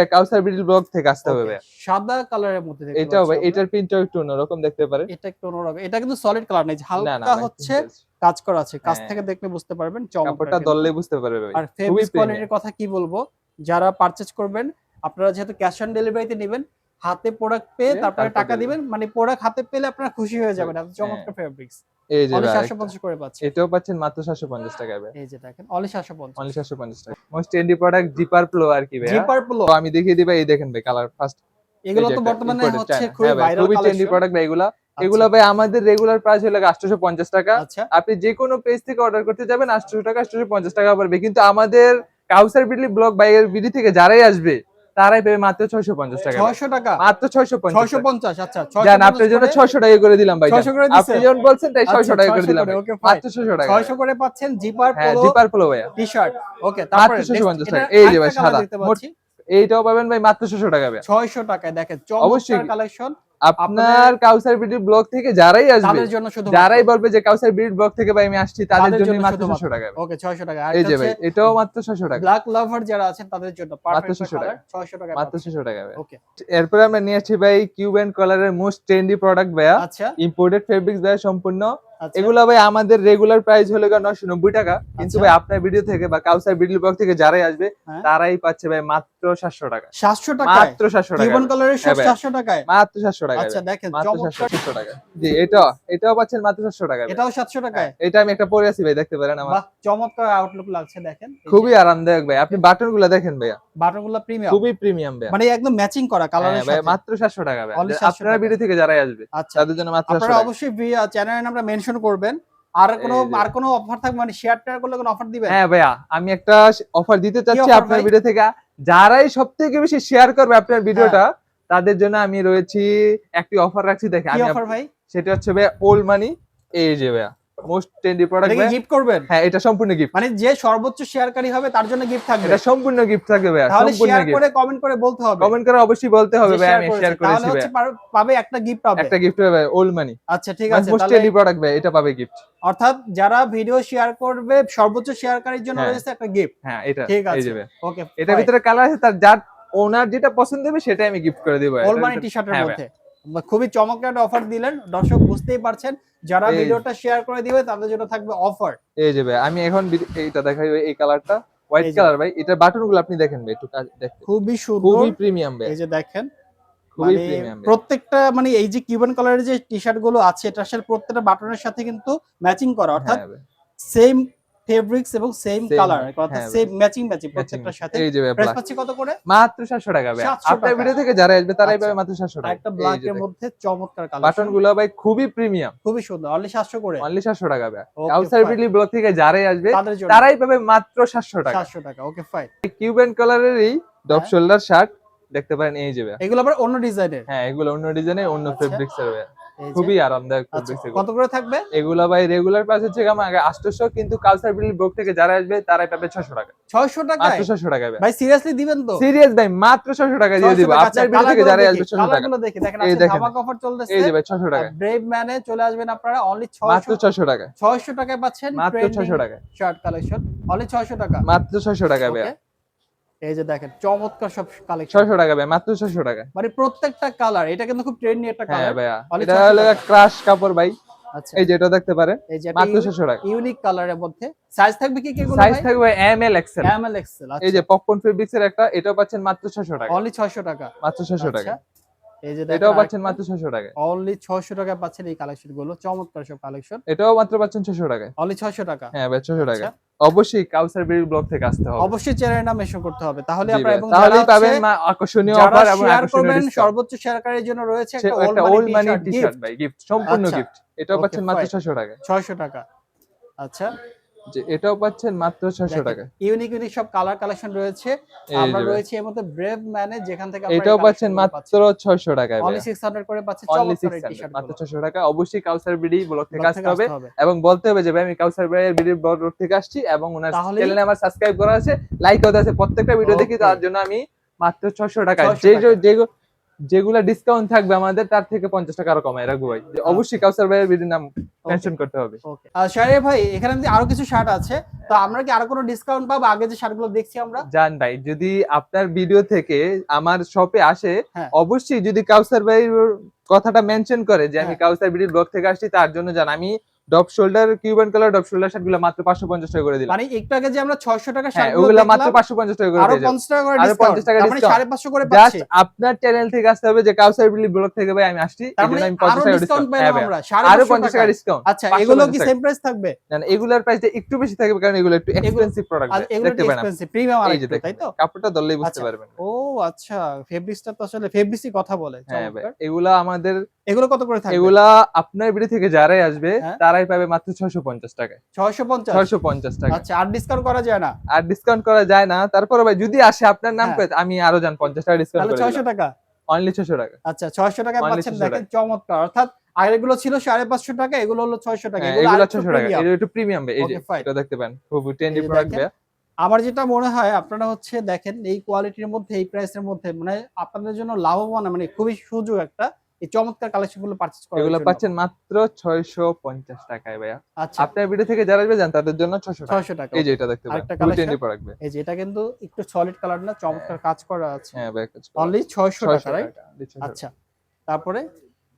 Speaker 2: ব্লগ থেকে আসতে হবে
Speaker 1: সাদা কালারের মধ্যে
Speaker 2: এটাও ভাই। এটার একটু অন্যরকম দেখতে পারেন
Speaker 1: এটা একটু অন্যরকম। এটা কিন্তু সলিড কালার
Speaker 2: না
Speaker 1: হালকা হচ্ছে কাজ করা আছে। কাজ
Speaker 2: হ্যাঁ।
Speaker 1: থেকে দেখলে বুঝতে পারবেন
Speaker 2: কাপড়টা
Speaker 1: কিন্তু।
Speaker 2: বুঝতে পারবে
Speaker 1: আর ফেব্রিক কোয়ালিটির কথা কি বলব? যারা পারচেজ করবেন আপনারা যেহেতু ক্যাশ অন ডেলিভারিতে নেবেন হাতে প্রোডাক্ট পেয়ে
Speaker 2: পেয়ে
Speaker 1: তারপরে টাকা
Speaker 2: দিবেন।
Speaker 1: মানে প্রোডাক্ট হাতে পেলে আপনারা খুশি হয়ে যাবেন। এত চমৎকার ফেব্রিক্স
Speaker 2: এই যে
Speaker 1: অনলি
Speaker 2: ভাই
Speaker 1: সাতশো
Speaker 2: আরেকটা।
Speaker 1: পঞ্চাশ করে পাচ্ছি।
Speaker 2: এটাও পাচ্ছেন মাত্র 750 টাকায় ভাই।
Speaker 1: এই যে দেখেন অনলি সাতশো পঞ্চাশ।
Speaker 2: অনলি 750 টাকা most trendy product zipper polo আর কি ভাই
Speaker 1: জিপার প্লো
Speaker 2: আমি দেখিয়ে দিই ভাই এই দেখেন ভাই কালার ফার্স্ট
Speaker 1: এগুলো তো বর্তমানে হচ্ছে খুবই ভাইরাল
Speaker 2: হ্যাঁ খুবই ট্রেন্ডি প্রোডাক্ট ভাই এগুলা। এগুলা ভাই আমাদের রেগুলার প্রাইস হলো 850 টাকা।
Speaker 1: আচ্ছা।
Speaker 2: আপনি যে কোনো পেজ থেকে অর্ডার করতে যাবেন 800 টাকা 850 টাকা পড়বে। কিন্তু আমাদের কাউসার বিডলি ব্লগ বাইয়ের বিডি থেকে যারাই আসবে তারাই পাবে মাত্র 650 টাকা।
Speaker 1: ছয়শো টাকা?
Speaker 2: মাত্র 650
Speaker 1: ছয়শো পঞ্চাশ আচ্ছা
Speaker 2: জান আপনার জন্য 600 টাকা করে দিলাম ভাই
Speaker 1: 600 করে দিছে?
Speaker 2: আপনি যখন বলছেন তাই 600
Speaker 1: আচ্ছা,
Speaker 2: টাকা করে দিলাম। মাত্র 600 টাকা।
Speaker 1: ছয়শো করে পাচ্ছেন জিপার
Speaker 2: জিপার প্লো ভাইয়া।
Speaker 1: টি শার্ট ওকে
Speaker 2: মাত্র
Speaker 1: তারপরে
Speaker 2: 650 টাকা। এই যে ভাই সাদা। এইটাও পাবেন ভাই মাত্র 600 টাকা ভাই
Speaker 1: ছয়শো টাকায় দেখেন
Speaker 2: অবশ্যই।
Speaker 1: কালেকশন
Speaker 2: আপনার কাউসার বিডি ব্লগ থেকে যারাই আসবে
Speaker 1: তাদের জন্য শুধু
Speaker 2: যারাই বলবে যে কাউসার বিডি ব্লগ থেকে ভাই আমি আসছি তাদের জন্য মাত্র 600 টাকা।
Speaker 1: ওকে ছয়শো টাকা।
Speaker 2: এই যে ভাই এটাও মাত্র 600 টাকা।
Speaker 1: ব্ল্যাক লাভার যারা আছেন তাদের জন্য
Speaker 2: মাত্র 600 টাকা।
Speaker 1: ছয়শো টাকা
Speaker 2: মাত্র 600 টাকা ভাই।
Speaker 1: ওকে
Speaker 2: এরপর আমরা নিয়ে আসছি ভাই কিউব এন্ড কলারের মোস্ট ট্রেন্ডি প্রোডাক্ট ভাইয়া।
Speaker 1: আচ্ছা।
Speaker 2: ইম্পোর্টেড ফেব্রিক্স ভাই সম্পূর্ণ এগুলা ভাই আমাদের রেগুলার প্রাইস হলো নশো নব্বই টাকা। কিন্তু
Speaker 1: আচ্ছা।
Speaker 2: ভাই আপনার ভিডিও থেকে বা কাউসার ভিডিও ব্লগ থেকে যারাই আসবে
Speaker 1: হ্যাঁ।
Speaker 2: তারাই পাচ্ছে ভাই মাত্র সাতশো টাকা
Speaker 1: সাতশো টাকায়?
Speaker 2: মাত্র সাতশো টাকা হ্যাঁ।
Speaker 1: সাতশো টাকায়?
Speaker 2: মাত্র সাতশো টাকা
Speaker 1: আচ্ছা দেখেন
Speaker 2: মাত্র সাতশো টাকা জি এটাও এটাও পাচ্ছেন মাত্র সাতশো টাকা
Speaker 1: এটাও সাতশো টাকায়?
Speaker 2: এটা আমি একটা পরে আছি ভাই দেখতে পারেন আমার।
Speaker 1: চমৎকার আউটলুক লাগছে দেখেন।
Speaker 2: খুবই আরামদায়ক ভাই। আপনি বাটনগুলা দেখেন ভাইয়া।
Speaker 1: বাটনগুলো প্রিমিয়াম
Speaker 2: খুবই প্রিমিয়াম ভাই
Speaker 1: মানে একদম ম্যাচিং করা কালারের
Speaker 2: হ্যাঁ
Speaker 1: সাথে।
Speaker 2: মাত্র সাতশো টাকা ভাই।
Speaker 1: Only 700
Speaker 2: আপনার
Speaker 1: টাকা।
Speaker 2: ভিডিও থেকে যারাই আসবে
Speaker 1: আচ্ছা।
Speaker 2: তাদের জন্য মাত্র
Speaker 1: আপনারা
Speaker 2: টাকা
Speaker 1: অবশ্যই চ্যানেলের নামটা মেনশন করবেন। আর কোনো আর কোনো অফার থাকবে? মানে শেয়ার টেয়ার করলে কোনো অফার দিবেন?
Speaker 2: হ্যাঁ ভাইয়া আমি একটা অফার দিতে চাচ্ছি আপনার ভিডিও থেকে। যারাই সব থেকে বেশি শেয়ার করবে আপনার ভিডিওটা তাদের জন্য আমি রয়েছি একটি অফার রাখছি। দেখে আমি
Speaker 1: অফার ভাই?
Speaker 2: সেটা হচ্ছে ভাই ওল্ড মানি এই যে ভাইয়া। মোস্ট ট্রেন্ডি প্রোডাক্ট
Speaker 1: এটা গিফট করবেন?
Speaker 2: হ্যাঁ এটা সম্পূর্ণ গিফট
Speaker 1: মানে যে সর্বোচ্চ শেয়ারকারী হবে তার জন্য গিফট থাকবে?
Speaker 2: এটা সম্পূর্ণ গিফট থাকবে ভাইয়া
Speaker 1: তাহলে শেয়ার করে কমেন্ট করে বলতে হবে।
Speaker 2: কমেন্ট করে অবশ্যই বলতে হবে ভাই আমি
Speaker 1: করেছে।
Speaker 2: শেয়ার
Speaker 1: তাহলে হচ্ছে পাবে একটা গিফট পাবে।
Speaker 2: একটা গিফট ভাই ওল্ড মানি
Speaker 1: আচ্ছা ঠিক আছে
Speaker 2: মোস্ট ট্রেন্ডি প্রোডাক্ট ভাই এটা পাবে গিফট
Speaker 1: অর্থাৎ যারা ভিডিও শেয়ার করবে সর্বোচ্চ শেয়ারকারীর জন্য
Speaker 2: হ্যাঁ।
Speaker 1: রয়েছে একটা গিফট
Speaker 2: হ্যাঁ এটা
Speaker 1: ঠিক আছে। ওকে
Speaker 2: এটার ভিতরে কালার আছে তার যার ওনার যেটা পছন্দ হবে সেটাই আমি গিফট করে দিব
Speaker 1: অল মানি টি শার্টের
Speaker 2: হ্যাঁ
Speaker 1: মধ্যে। খুবই চমৎকার একটা অফার দিলেন। দর্শক বুঝতেই পারছেন যারা ভিডিওটা শেয়ার করে দিবে তাদের জন্য থাকবে অফার
Speaker 2: এই যে ভাই আমি এখন এইটা দেখাই এই কালারটা হোয়াইট কালার ভাই এটা বাটনগুলো আপনি দেখেন ভাই একটু দেখতে।
Speaker 1: খুবই সুন্দর।
Speaker 2: খুবই প্রিমিয়াম ভাই।
Speaker 1: এই যে দেখেন
Speaker 2: খুবই
Speaker 1: মানে
Speaker 2: প্রিমিয়াম
Speaker 1: প্রত্যেকটা মানে এই যে কিউবান কালারের যে টি শার্টগুলো আছে এটা আসলে প্রত্যেকটা বাটনের সাথে কিন্তু ম্যাচিং করা অর্থাৎ সেম ফেব্রিক্স এবং সেম কালার অর্থাৎ সেম ম্যাচিং ম্যাচিং প্রত্যেকটার সাথে।
Speaker 2: এই যে
Speaker 1: প্রাইস পাচ্ছি কত করে?
Speaker 2: মাত্র 700 টাকা ভাই।
Speaker 1: 700
Speaker 2: আপনার ভিডিও থেকে যারা আসবে তারাই
Speaker 1: আচ্ছা।
Speaker 2: পাবে মাত্র 700 টাকা।
Speaker 1: একটা ব্ল্যাক এর মধ্যে চমৎকার
Speaker 2: বাটনগুলো ভাই খুবই প্রিমিয়াম
Speaker 1: খুবই সুন্দর অনলি 700 করে।
Speaker 2: অনলি 700 টাকা ভাই।
Speaker 1: Okay,
Speaker 2: কাউসার বিডলি ব্লগ থেকে যারাই আসবে তারাই পাবে মাত্র 700 টাকা।
Speaker 1: 700 টাকা ওকে ফাইন
Speaker 2: কিউবেন কালারেরই ডপ
Speaker 1: হ্যাঁ।
Speaker 2: শোল্ডার শার্ট দেখতে পারেন এই যে
Speaker 1: এগুলো আবার অন্য ডিজাইনের
Speaker 2: হ্যাঁ এগুলো অন্য ডিজাইনে অন্য
Speaker 1: আচ্ছা।
Speaker 2: ফেব্রিক্স এর ভাই। খুবই আরামদায়ক
Speaker 1: আচ্ছা কত করে থাকবে?
Speaker 2: এগুলা ভাই রেগুলার প্রাইস হচ্ছে আগে 800 কিন্তু কালচার বিল ব্লগ থেকে যারা আসবে তারাই পাবে 600 টাকা।
Speaker 1: 600 টাকায়?
Speaker 2: মাত্র 600 টাকা ভাই
Speaker 1: সিরিয়াসলি দিবেন তো?
Speaker 2: সিরিয়াস ভাই মাত্র 600 টাকা দিয়ে
Speaker 1: 600
Speaker 2: দিব।
Speaker 1: আচ্ছা,
Speaker 2: আপনার ভিডিও থেকে যারা আসবে 600 টাকা।
Speaker 1: কালারগুলো দেখি দেখেন আজকে ধামাকা অফার চলতেছে।
Speaker 2: এই যে ভাই 600 টাকা
Speaker 1: ব্রেভ ম্যানে চলে আসবেন আপনারা অনলি
Speaker 2: মাত্র
Speaker 1: 600
Speaker 2: 600 টাকা
Speaker 1: 600 টাকায় পাচ্ছেন
Speaker 2: মাত্র 600 টাকা
Speaker 1: শার্ট কালেকশন অনলি 600 টাকা।
Speaker 2: মাত্র 600 টাকা ভাই?
Speaker 1: এই যে দেখেন চমৎকার সব কালেকশন
Speaker 2: 600 টাকা ভাই মাত্র 600 টাকা।
Speaker 1: মানে প্রত্যেকটা কালার এটা কিন্তু খুব ট্রেন্ডি একটা
Speaker 2: হ্যাঁ
Speaker 1: কালার
Speaker 2: ভাইয়া
Speaker 1: Only
Speaker 2: এটা হলো ক্রাশ কাপড় ভাই।
Speaker 1: আচ্ছা।
Speaker 2: এই যে এটা দেখতে পারেন
Speaker 1: এই যে
Speaker 2: মাত্র 600 টাকা।
Speaker 1: ইউনিক কালারের মধ্যে। সাইজ থাকবে কি কি গুলো
Speaker 2: সাইজ
Speaker 1: ভাই?
Speaker 2: থাকবে M L XL
Speaker 1: M L XL
Speaker 2: এই যে পপকর্ন ফেব্রিক্সের একটা এটা পাচ্ছেন মাত্র 600 টাকা।
Speaker 1: অনলি 600 টাকা।
Speaker 2: মাত্র 600 টাকা।
Speaker 1: আচ্ছা এই যে
Speaker 2: এটাও পাচ্ছেন মাত্র 600 টাকা
Speaker 1: অনলি 600 টাকা পাচ্ছেন এই কালেকশনগুলো। চমৎকার সব কালেকশন
Speaker 2: এটাও মাত্র পাচ্ছেন 600 টাকা
Speaker 1: অনলি 600 টাকা।
Speaker 2: হ্যাঁ ভাই 600 টাকা।
Speaker 1: আচ্ছা।
Speaker 2: অবশ্যই কাউসার বিল ব্লগ থেকে আসতে হবে।
Speaker 1: অবশ্যই চ্যানেলের নাম মেনশন করতে হবে। তাহলে আপনারা এবং
Speaker 2: তাহলেই
Speaker 1: যারা
Speaker 2: পাবেন আকর্ষণীয় অফার এবং আকর্ষণীয়
Speaker 1: সর্বোচ্চ শেয়ারকারীর জন্য রয়েছে একটা ওল্ড মানি
Speaker 2: টি-শার্ট ভাই গিফট সম্পূর্ণ
Speaker 1: আচ্ছা।
Speaker 2: গিফট এটাও পাচ্ছেন মাত্র
Speaker 1: fine.
Speaker 2: 600 টাকা
Speaker 1: 600 টাকা। আচ্ছা।
Speaker 2: যে এটাও পাচ্ছেন মাত্র ছশো টাকা
Speaker 1: ইউনিক ইউনিক সব কালার কালেকশন রয়েছে। আমরা রয়েছে এর মধ্যে ব্রেভ ম্যানে যেখান থেকে
Speaker 2: এটাও পাচ্ছেন মাত্র ছয়শো টাকায়
Speaker 1: অনলি 600 করে পাচ্ছেন চমৎকার টি-শার্ট
Speaker 2: মাত্র ছশো টাকা অবশ্যই কাউসার বিডি ব্লগ থেকে আসতে হবে এবং বলতে হবে যে ভাই আমি কাউসার ভাইয়ের ভিডিও ব্লগ থেকে আসছি এবং ওনার চ্যানেলে আমার সাবস্ক্রাইব করা আছে লাইক করা আছে প্রত্যেকটা ভিডিও দেখি তার জন্য আমি মাত্র ছশো টাকা যে যে- যেগুলা ডিসকাউন্ট থাকবে আমাদের তার থেকে পঞ্চাশ টাকা আরও কমায়। রাখব ভাই। অবশ্যই কাউসার ভাইয়ের ভিডিও নাম মেনশন করতে হবে।
Speaker 1: শাড়ি ভাই এখানে আরও কিছু শার্ট আছে তো আমরা কি আরও কোনো ডিসকাউন্ট পাবো? আগে যে শার্টগুলো দেখছি আমরা।
Speaker 2: জান ভাই যদি আপনার ভিডিও থেকে আমার শপে আসে
Speaker 1: হ্যাঁ।
Speaker 2: অবশ্যই যদি কাউসার ভাইয়ের কথাটা মেনশন করে যে আমি
Speaker 1: হ্যাঁ।
Speaker 2: কাউসার ভিডিওর ব্লগ থেকে আসছি তার জন্য জান আমি drop shoulder Cuban colour drop shoulder শার্টগুলো মাত্র পাঁচশো পঞ্চাশ টাকা করে দিলাম।
Speaker 1: মানে একটু আগে যে আমরা 600 টাকা
Speaker 2: হ্যাঁ
Speaker 1: শার্ট
Speaker 2: ওগুলো মাত্র টাকা করে আরও
Speaker 1: 50 টাকা করে আরও
Speaker 2: 50 টাকা
Speaker 1: মানে 550 করে
Speaker 2: জাস্ট
Speaker 1: পাচ্ছি
Speaker 2: আপনার চ্যানেল থেকে আসতে হবে যে কাউসার বিলি ব্লগ থেকে ভাই আমি আসছি
Speaker 1: মানে
Speaker 2: আমি পঞ্চাশ
Speaker 1: আরও
Speaker 2: টাকা
Speaker 1: ডিসকাউন্ট
Speaker 2: ডিসকাউন্ট
Speaker 1: আমরা
Speaker 2: আরও
Speaker 1: 550
Speaker 2: পঞ্চাশ টাকা
Speaker 1: টাকা
Speaker 2: ডিসকাউন্ট
Speaker 1: আচ্ছা এগুলো কি সেম প্রাইস থাকবে?
Speaker 2: এগুলোর প্রাইসটা একটু বেশি থাকবে কারণ এগুলো একটু এক্সপেন্সিভ প্রোডাক্ট দেখতে পারেন
Speaker 1: এক্সপেন্সিভ প্রিমিয়াম আর তাই তো?
Speaker 2: কাপড়টা ধরলেই বুঝতে
Speaker 1: আচ্ছা।
Speaker 2: পারবেন।
Speaker 1: ও আচ্ছা ফেব্রিক্সটা তো আসলে ফেব্রিক্সই কথা বলে
Speaker 2: হ্যাঁ এগুলা আমাদের
Speaker 1: এগুলো কত করে থাকবে?
Speaker 2: এগুলা আপনার বিড়ি থেকে যারাই আসবে
Speaker 1: হ্যাঁ।
Speaker 2: তারাই পাবে মাত্র ছয়শো পঞ্চাশ টাকায়।
Speaker 1: 650
Speaker 2: ছয়শো পঞ্চাশ টাকা
Speaker 1: আচ্ছা আর ডিসকাউন্ট করা যায় না?
Speaker 2: আর ডিসকাউন্ট করা যায় না। তারপরে ভাই যদি আসে আপনার নাম
Speaker 1: হ্যাঁ।
Speaker 2: করে আমি আরও জান পঞ্চাশ টাকা ডিসকাউন্ট করে
Speaker 1: 600 টাকা?
Speaker 2: অনলি ছশো টাকা।
Speaker 1: আচ্ছা 600 টাকায়
Speaker 2: Only
Speaker 1: পাচ্ছেন দেখেন চমৎকার। অর্থাৎ আগেরগুলো ছিল 550 টাকা এগুলো হলো 600 টাকা
Speaker 2: হ্যাঁ,
Speaker 1: এগুলো
Speaker 2: ছশো টাকা। এটা একটু প্রিমিয়াম এই যে. এটা দেখতে পান খুব ট্রেন্ডি প্রোডাক্ট।
Speaker 1: আমার যেটা মনে হয় আপনারা হচ্ছে দেখেন এই কোয়ালিটির মধ্যে এই প্রাইসের মধ্যে মানে আপনাদের জন্য লাভবান মানে খুবই সুযোগ একটা এই চমৎকার কালেকশনগুলো পারচেজ করার
Speaker 2: এগুলো পাচ্ছেন মাত্র ছয়শো পঞ্চাশ টাকায় ভাইয়া।
Speaker 1: আচ্ছা।
Speaker 2: আপনার ভিডিও থেকে যারা আসবে যান তাদের জন্য ছশো টাকা।
Speaker 1: 600 টাকা
Speaker 2: এই যে এটা দেখতে পারেন
Speaker 1: আরেকটা
Speaker 2: খুব
Speaker 1: collection?
Speaker 2: ট্রেন্ডি প্রোডাক্ট ভাই
Speaker 1: এই যে এটা কিন্তু একটু সলিড কালার না চমৎকার কাজ করা আছে।
Speaker 2: হ্যাঁ ভাই
Speaker 1: অনলি 600 টাকা রাইট
Speaker 2: 600।
Speaker 1: আচ্ছা। তারপরে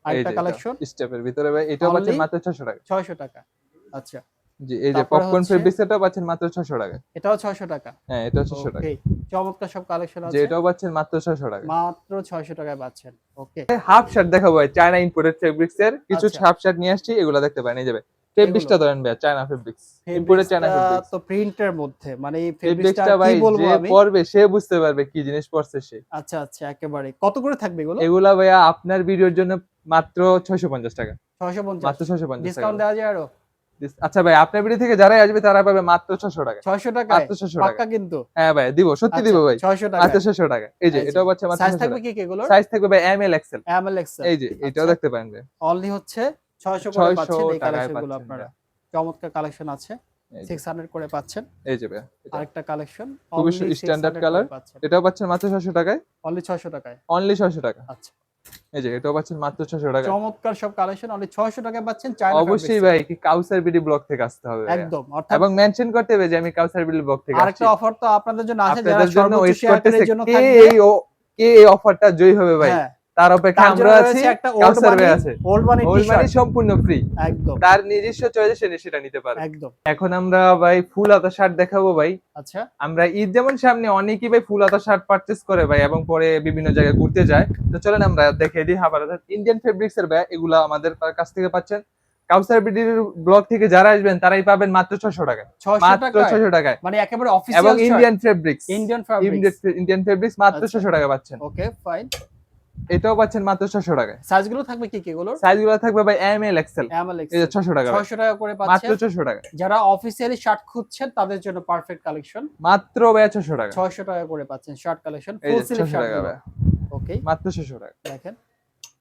Speaker 1: আরেকটা কালেকশন
Speaker 2: স্টেপের ভিতরে ভাই এটাও পাচ্ছেন মাত্র ছশো টাকা।
Speaker 1: 600 টাকা। আচ্ছা।
Speaker 2: জি এই যে পপকর্ন ফেব্রিক্স এটাও পাচ্ছেন মাত্র ছশো টাকা
Speaker 1: এটাও 600 টাকা।
Speaker 2: হ্যাঁ এটাও ছশো টাকা
Speaker 1: চমৎকার সব কালেকশন আছে।
Speaker 2: এটাও পাচ্ছেন মাত্র ছশো টাকা
Speaker 1: মাত্র 600 টাকায় পাচ্ছেন। ওকে
Speaker 2: হাফ শার্ট দেখাবো চায়না ইম্পোর্টেড ফেব্রিক্স এর। কিছু
Speaker 1: আচ্ছা।
Speaker 2: হাফ শার্ট নিয়ে আসছি এগুলো দেখতে পারেন এই যাবে ফেব্রিক্সটা ধরেন ভাই China fabrics imported China fabrics
Speaker 1: তো প্রিন্টের মধ্যে মানে এই
Speaker 2: ফেব্রিক্সটা
Speaker 1: কি বলব আমি?
Speaker 2: পরবে সে বুঝতে পারবে কি জিনিস পরছে সে।
Speaker 1: আচ্ছা আচ্ছা একেবারে। কত করে থাকবে এগুলো?
Speaker 2: এগুলা ভাইয়া আপনার ভিডিওর জন্য মাত্র ছয়শো পঞ্চাশ টাকা।
Speaker 1: 650
Speaker 2: মাত্র ছয়শো পঞ্চাশ টাকা।
Speaker 1: ডিসকাউন্ট দেওয়া যায়
Speaker 2: আরও? আচ্ছা ভাই আপনার ভিডিও থেকে যারাই আসবে তারা পাবে মাত্র ছশো টাকা।
Speaker 1: 600 টাকায়?
Speaker 2: মাত্র ছশো টাকা।
Speaker 1: কিন্তু?
Speaker 2: হ্যাঁ ভাই দিব সত্যি দিব ভাই।
Speaker 1: 600 টাকা
Speaker 2: ছশো টাকা এই যে এটাও
Speaker 1: সাইজ থাকবে কি এগুলো
Speaker 2: সাইজ থাকবে ভাই M L XL
Speaker 1: M L XL
Speaker 2: এই যে এটাও
Speaker 1: আচ্ছা।
Speaker 2: দেখতে পারেন ভাই।
Speaker 1: অনলি হচ্ছে 600 করে পাচ্ছেন এই
Speaker 2: টাকায়গুলো
Speaker 1: আপনারা। চমৎকার কালেকশন আছে।
Speaker 2: এই যে,
Speaker 1: 600 করে পাচ্ছেন।
Speaker 2: এই যে ভাই।
Speaker 1: আরেকটা কালেকশন
Speaker 2: খুবই standard colour। এটাও পাচ্ছেন মাত্র ছশো টাকায়।
Speaker 1: অনলি 600 টাকায়?
Speaker 2: অনলি ছশো টাকা।
Speaker 1: আচ্ছা।
Speaker 2: এই যে এটাও পাচ্ছেন মাত্র ছশো টাকা।
Speaker 1: চমৎকার সব কালেকশন অনলি 600 টাকা পাচ্ছেন চায়না
Speaker 2: অবশ্যই ভাই কি কাউসার বিডি ব্লক থেকে আসতে হবে
Speaker 1: একদম অর্থাৎ
Speaker 2: এবং মেনশন করতে হবে যে আমি কাউসার বিডি ব্লক থেকে আসছি।
Speaker 1: আরেকটা অফার তো আপনাদের জন্য আছে যারা সর্বোচ্চ
Speaker 2: শেয়ারের
Speaker 1: জন্য
Speaker 2: কে
Speaker 1: থাকবে।
Speaker 2: এই কে এই অফারটা জয়ী হবে ভাই?
Speaker 1: হ্যাঁ।
Speaker 2: তার অপেক্ষা আমরা আছি
Speaker 1: রয়েছে একটা ওল্ড মানি
Speaker 2: আছে।
Speaker 1: ওল্ড মানি
Speaker 2: সম্পূর্ণ ফ্রি
Speaker 1: একদম।
Speaker 2: তার নিজস্ব চয়েসে সে সেটা নিতে পারে।
Speaker 1: একদম।
Speaker 2: এখন আমরা ভাই ফুল হাতা শার্ট দেখাবো ভাই।
Speaker 1: আচ্ছা।
Speaker 2: আমরা ঈদ যেমন সামনে অনেকেই ভাই ফুল হাতা শার্ট পারচেস করে ভাই এবং পরে বিভিন্ন জায়গায় ঘুরতে যায়। তো চলেন আমরা দেখে দিই হাবার ইন্ডিয়ান ফেব্রিক্স এর ভাই এগুলো আমাদের কাছ থেকে পাচ্ছেন। কাউসার বিডির ব্লগ থেকে যারা আসবেন তারাই পাবেন মাত্র ছশো টাকায়।
Speaker 1: 600
Speaker 2: মাত্র
Speaker 1: টাকা।
Speaker 2: ছশো টাকায়।
Speaker 1: মানে একেবারে
Speaker 2: এবং Indian fabrics
Speaker 1: Indian fabric
Speaker 2: Indian fabrics মাত্র
Speaker 1: আচ্ছা।
Speaker 2: ছশো টাকা পাচ্ছেন।
Speaker 1: ওকে ফাইন
Speaker 2: এটাও পাচ্ছেন মাত্র ছশো টাকায়।
Speaker 1: সাইজগুলো থাকবে কি কি গুলো
Speaker 2: সাইজগুলো থাকবে ভাই এম এল এক্সেল
Speaker 1: এমএল
Speaker 2: এই যে ছশো টাকা ভাই।
Speaker 1: 600 টাকা করে
Speaker 2: মাত্র
Speaker 1: পাচ্ছেন
Speaker 2: ছশো টাকা।
Speaker 1: যারা অফিসিয়ালি শার্ট খুঁজছেন তাদের জন্য পারফেক্ট কালেকশন
Speaker 2: মাত্র ভাই ছশো টাকা।
Speaker 1: 600 টাকা করে পাচ্ছেন shirt
Speaker 2: collection
Speaker 1: full
Speaker 2: sleeve shirt
Speaker 1: okay
Speaker 2: মাত্র ছশো টাকা।
Speaker 1: দেখেন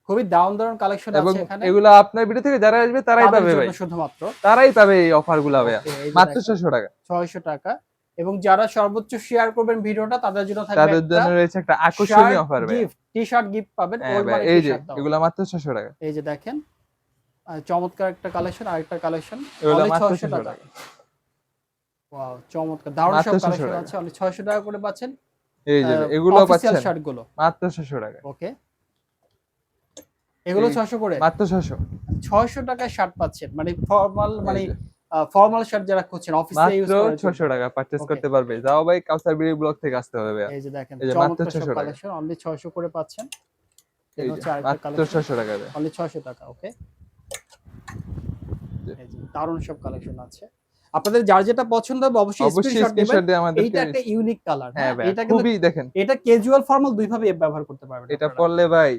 Speaker 1: খুবই দারুণ দারুণ কালেকশন
Speaker 2: এবং
Speaker 1: আছে এখানে।
Speaker 2: এগুলো আপনার ভিডিও থেকে যারা আসবে তারাই পাবে ভাই।
Speaker 1: শুধুমাত্র।
Speaker 2: তারাই পাবে এই অফারগুলা ভাইয়া।
Speaker 1: Okay, এই যে
Speaker 2: মাত্র
Speaker 1: দেখেন,
Speaker 2: ছশো টাকা।
Speaker 1: 600 টাকা। এবং যারা সর্বোচ্চ শেয়ার করবেন ভিডিওটা তাদের জন্য থাকবে
Speaker 2: তাদের জন্য রয়েছে একটা আকর্ষণীয় অফার ভাই
Speaker 1: গিফট টি শার্ট গিফট পাবেন
Speaker 2: হ্যাঁ
Speaker 1: মানি
Speaker 2: এই যে এগুলো মাত্র ছশো টাকা।
Speaker 1: এই যে দেখেন চমৎকার একটা কালেকশন আরেকটা কালেকশন
Speaker 2: এগুলো মাত্র
Speaker 1: 600
Speaker 2: ছশো
Speaker 1: টাকা। ওয়াও চমৎকার দারুণ সব কালেকশন। আছে অনলি 600 টাকা করে পাচ্ছেন।
Speaker 2: এই যে এগুলো পাচ্ছেন।
Speaker 1: শার্টগুলো
Speaker 2: মাত্র ছশো টাকা।
Speaker 1: ওকে এগুলো
Speaker 2: এই-
Speaker 1: 600 করে?
Speaker 2: মাত্র ছশো
Speaker 1: 600 টাকায় শার্ট পাচ্ছেন মানে ফর্মাল মানে ফর্মাল শার্ট যারা খুঁজছেন অফিসে ইউজ
Speaker 2: মাত্র
Speaker 1: করার জন্য।
Speaker 2: ছশো টাকা পারচেস
Speaker 1: Okay.
Speaker 2: করতে পারবে যাও ভাই কাউসার বিড়ি ব্লগ থেকে আসতে হবে
Speaker 1: এই যে দেখেন
Speaker 2: এই যে মাত্র
Speaker 1: সব
Speaker 2: 600 টাকা।
Speaker 1: কালেকশন অনলি 600 করে পাচ্ছেন
Speaker 2: এই যে,
Speaker 1: হচ্ছে আরেকটা
Speaker 2: মাত্র
Speaker 1: কালেকশন
Speaker 2: ছশো টাকা ভাইয়া।
Speaker 1: অনলি 600 টাকা ওকে
Speaker 2: জি।
Speaker 1: এই যে দারুণ সব কালেকশন আছে আপনাদের যার যেটা পছন্দ হবে অবশ্যই স্ক্রিনশট
Speaker 2: দিয়ে আমাদের
Speaker 1: এইটা একটা ইউনিক কালার
Speaker 2: হ্যাঁ ভাই
Speaker 1: এটা
Speaker 2: খুবই দেখেন
Speaker 1: এটা ক্যাজুয়াল ফর্মাল দুই ভাবে ব্যবহার করতে পারবেন
Speaker 2: এটা। পরলে ভাই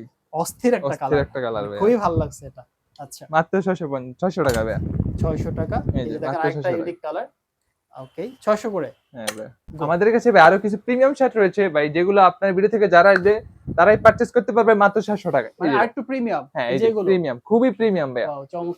Speaker 1: অস্থির একটা কালার
Speaker 2: একটা কালার ভাই
Speaker 1: খুবই ভালো লাগছে এটা আচ্ছা।
Speaker 2: মাত্র ছশো ছশো টাকা ভাইয়া।
Speaker 1: 600 টাকা।
Speaker 2: এই যে,
Speaker 1: যে দেখেন আরেকটা ইউনিক কালার। ওকে ছয়শো করে।
Speaker 2: হ্যাঁ ভাই আমাদের কাছে ভাই আরও কিছু প্রিমিয়াম শার্ট রয়েছে ভাই যেগুলো আপনার ভিডিও থেকে যারা আসবে তারাই পারচেস করতে পারবে মাত্র সাতশো টাকা
Speaker 1: মানে আরেকটু প্রিমিয়াম
Speaker 2: হ্যাঁ
Speaker 1: যেগুলো।
Speaker 2: প্রিমিয়াম খুবই প্রিমিয়াম ভাই